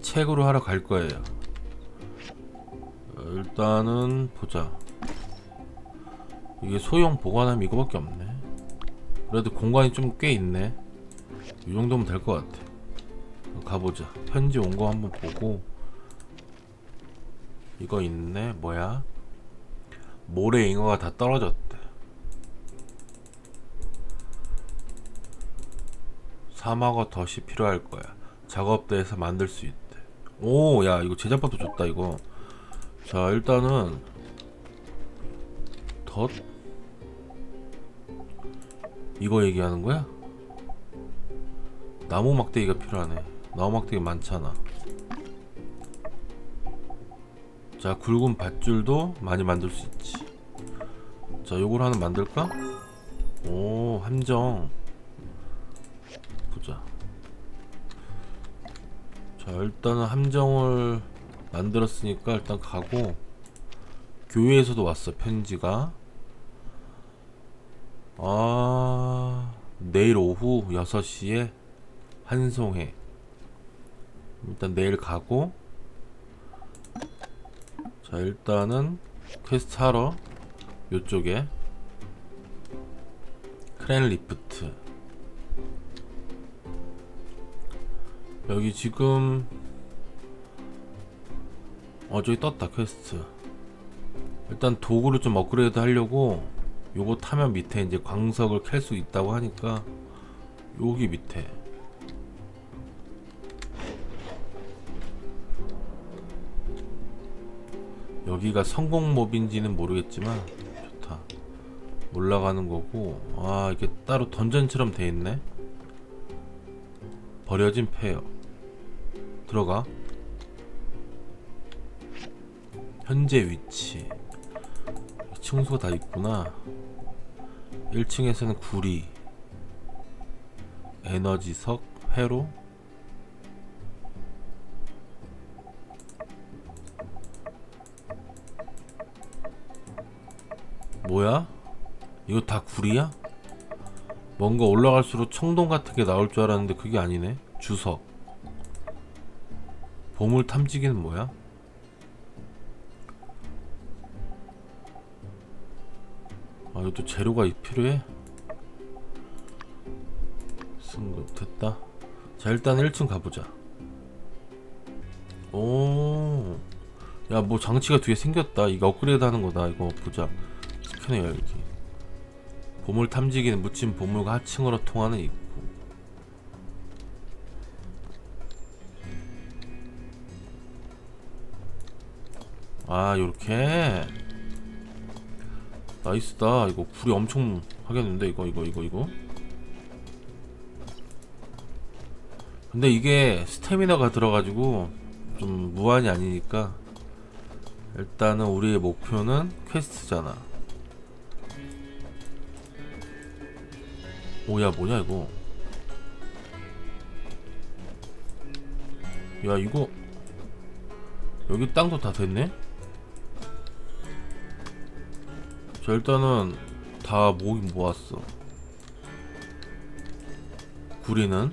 책으로 하러 갈 거예요. 어, 일단은 보자. 이게 소형 보관함 이거밖에 없네. 그래도 공간이 좀 꽤 있네. 이 정도면 될 것 같아. 가보자. 편지 온 거 한번 보고. 이거 있네. 뭐야? 모래 잉어가 다 떨어졌대. 사막어 덫이 필요할 거야. 작업대에서 만들 수 있대. 오, 야, 이거 제작법도 좋다, 이거. 자, 일단은 덫 이거 얘기하는 거야? 나무 막대기가 필요하네. 나무 막대기 많잖아. 자, 굵은 밧줄도 많이 만들 수 있지. 자, 요걸 하나 만들까? 오, 함정. 보자. 자, 일단은 함정을 만들었으니까 일단 가고 교회에서도 왔어 편지가. 아, 내일 오후 6시에 한송회. 일단 내일 가고 자, 일단은 퀘스트 하러 요쪽에 크랜 리프트 여기 지금 어 저기 떴다 퀘스트. 일단 도구를 좀 업그레이드 하려고 요거 타면 밑에 이제 광석을 캘 수 있다고 하니까 여기 밑에. 여기가 성공 몹인지는 모르겠지만 좋다. 올라가는 거고. 아 이게 따로 던전처럼 돼 있네. 버려진 폐허 들어가 현재 위치 층수가 다 있구나 1층에서는 구리 에너지석 회로 뭐야? 이거 다 구리야? 뭔가 올라갈수록 청동 같은 게 나올 줄 알았는데 그게 아니네. 주석. 보물 탐지기는 뭐야? 아, 이것도 재료가 필요해? 승급 됐다. 자, 일단 1층 가보자. 오. 야, 뭐 장치가 뒤에 생겼다. 이거 업그레이드 하는 거다. 이거 보자. 스캐너 열기. 보물 탐지기는 묻힌 보물과 하층으로 통하는 입구. 아, 요렇게. 나이스다. 이거 굴이 엄청 하겠는데, 이거, 이거, 이거, 이거. 근데 이게 스태미나가 들어가지고 좀 무한이 아니니까 일단은 우리의 목표는 퀘스트잖아. 오야 뭐냐 이거 야 이거 여기 땅도 다 됐네 자 일단은 다 모긴 모았어 구리는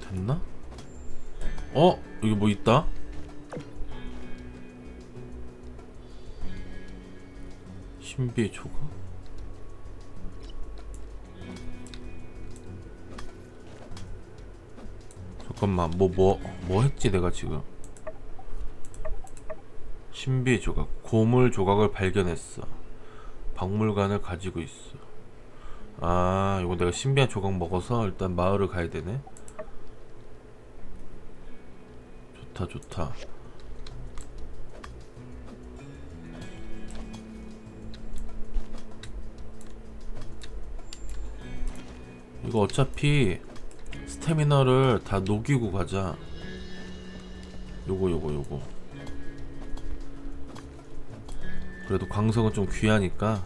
됐나? 어? 여기 뭐 있다? 신비의 조각? 잠깐만 뭐 뭐 뭐 했지 내가 지금? 신비의 조각 고물 조각을 발견했어. 박물관을 가지고 있어. 아 이거 내가 신비한 조각 먹어서 일단 마을을 가야 되네? 좋다 좋다 이거 어차피 스태미너를 다 녹이고 가자. 요거 요거 요거. 그래도 광석은 좀 귀하니까.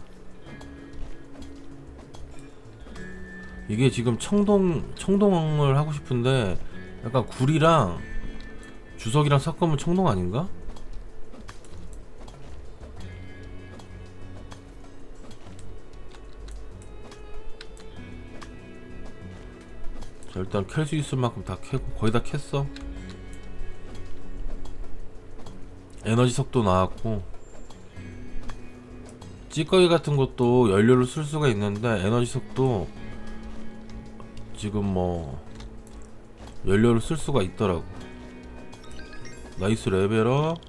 이게 지금 청동 청동을 하고 싶은데 약간 굴이랑 주석이랑 섞으면 청동 아닌가? 일단 캘 수 있을 만큼 다 캐고 거의 다 캤어. 에너지 석도 나왔고 찌꺼기 같은 것도 연료를 쓸 수가 있는데 에너지 석도 지금 뭐 연료를 쓸 수가 있더라고. 나이스 레벨업.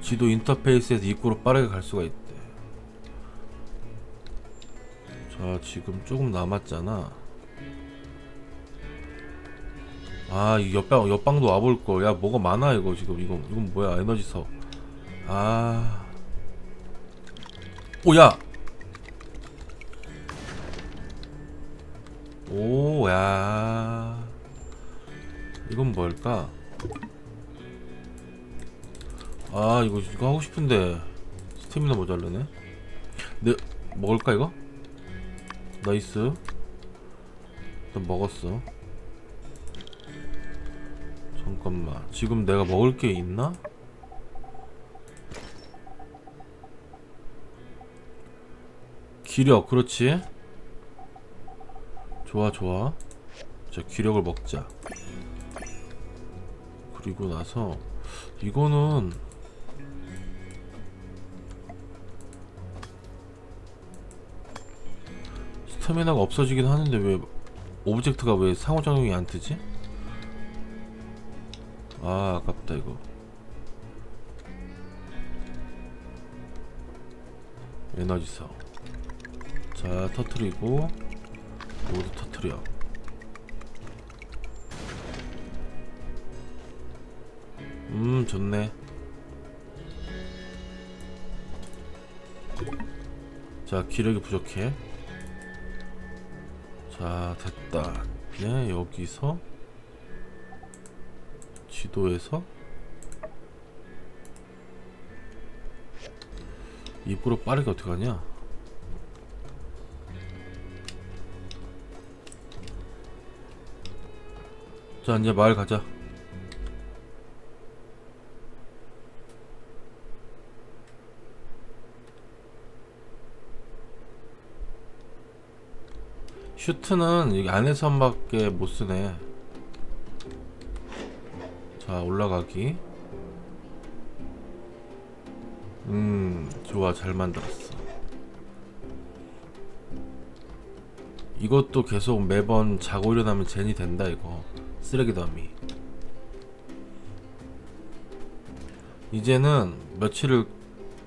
지도 인터페이스에서 입구로 빠르게 갈 수가 있대. 자 지금 조금 남았잖아 아, 이 옆방 옆방도 와볼 걸. 야, 뭐가 많아 이거 지금 이거 이건 뭐야 에너지석. 아, 오 야. 오 야. 이건 뭘까? 아, 이거 이거 하고 싶은데 스태미나 모자르네. 네, 먹을까 이거? 나이스. 일단 먹었어. 잠깐만 지금 내가 먹을 게 있나? 기력 그렇지 좋아 좋아 자 기력을 먹자 그리고 나서 이거는 스태미나가 없어지긴 하는데 왜 오브젝트가 왜 상호작용이 안 뜨지? 아 아깝다 이거. 에너지석 자 터트리고 모두 터트려. 음 좋네. 자 기력이 부족해. 자 됐다. 네 여기서 지도에서 입구로 빠르게 어떻게 하냐? 자 이제 마을 가자. 슈트는 여기 안에서밖에 못 쓰네. 자 올라가기. 음 좋아 잘 만들었어. 이것도 계속 매번 자고 일어나면 젠이 된다 이거. 쓰레기 더미. 이제는 며칠을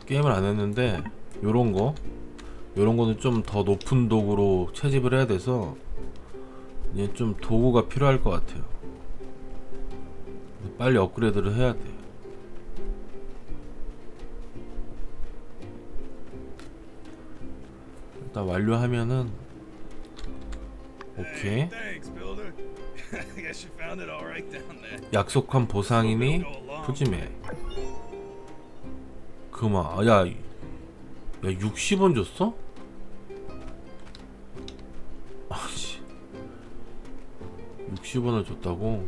게임을 안 했는데 요런 거 요런 거는 좀 더 높은 도구로 채집을 해야 돼서 이제 좀 도구가 필요할 것 같아요 빨리 업그레이드를 해야 돼. 일단 완료하면은 오케이. 약속한 보상이니 푸짐해. 그만 아, 야, 야 60원 줬어? 아씨 60원을 줬다고?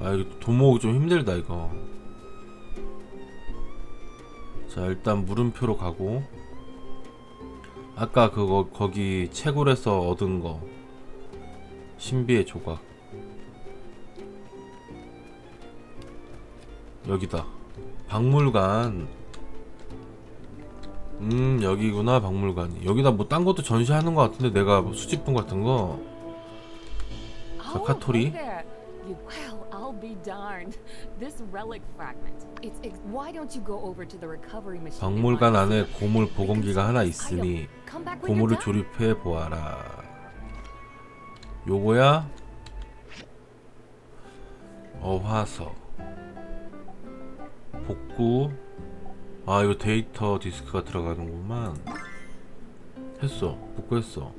아 이거 돈 모으기 좀 힘들다 이거. 자 일단 물음표로 가고. 아까 그거 거기 채굴에서 얻은 거. 신비의 조각. 여기다. 박물관. 음 여기구나 박물관이. 여기다 뭐 딴 것도 전시하는 것 같은데 내가 뭐 수집품 같은 거. Oh, 카토리. Be darned. This relic fragment. It's, ex- why don't you go over to the recovery machine? 박물관 안에 고물 보건기가 하나. 있으니 Come back when you're 고물을 done. 조립해 보아라. 요거야? 어화석. 복구. 아, 이거 데이터 디스크가 들어가는구만. 했어. 복구했어.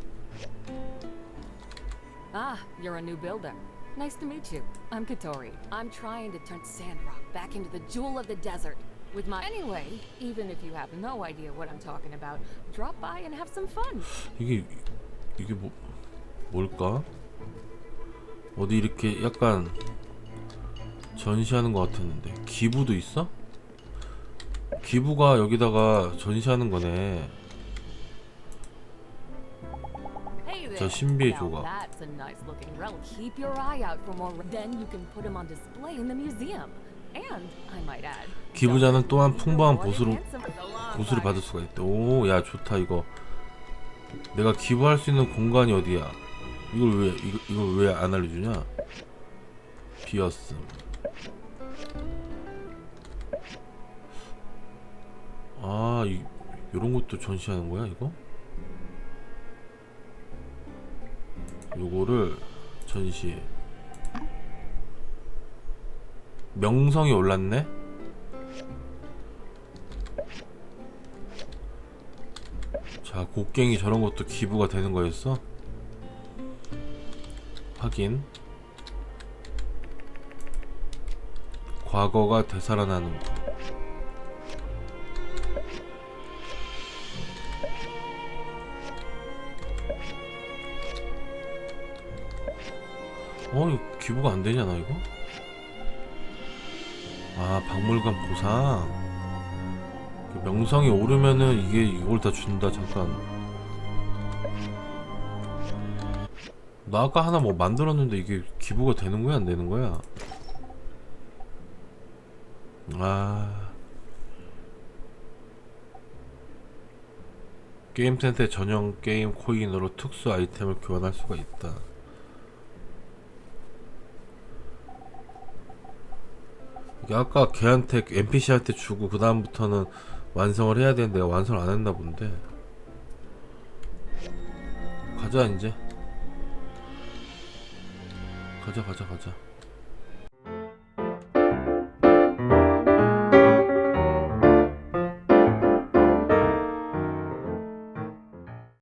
Ah, you're a new builder. Nice to meet you. I'm Katori. I'm trying to turn Sandrock back into the jewel of the desert. With my anyway, even if you have no idea what I'm talking about, drop by and have some fun. 이게 이게 뭐 뭘까? 어디 이렇게 약간 전시하는 것 같았는데 기부도 있어? 기부가 여기다가 전시하는 거네. 저 신비의 조각. That's a nice looking relic. Keep your eye out for more. Then you can put them on display in the museum. And I might add. 기부자는 또한 풍부한 long 보수를. 받을 수가 있대. 오, 야 좋다 이거. 내가 기부할 수 있는 공간이 어디야? 이걸 왜 이거 이걸 왜 안 알려주냐? 비었음. 아, 이 요런 것도 전시하는 거야 이거? 요거를 전시해. 명성이 올랐네? 자, 곡괭이 저런 것도 기부가 되는 거였어? 확인. 과거가 되살아나는 거. 어, 기부가 안 되잖아, 이거? 아, 박물관 보상. 그 명성이 오르면은 이게 이걸 다 준다 잠깐 나 아까 하나 뭐 만들었는데 이게 기부가 되는 거야 안 되는 거야 아 게임 센터 전용 게임 코인으로 특수 아이템을 교환할 수가 있다 이게 아까 걔한테 NPC한테 주고 그 다음부터는 완성을 해야 되는데 완성을 안 했나 본데. 가자 이제. 가자 가자 가자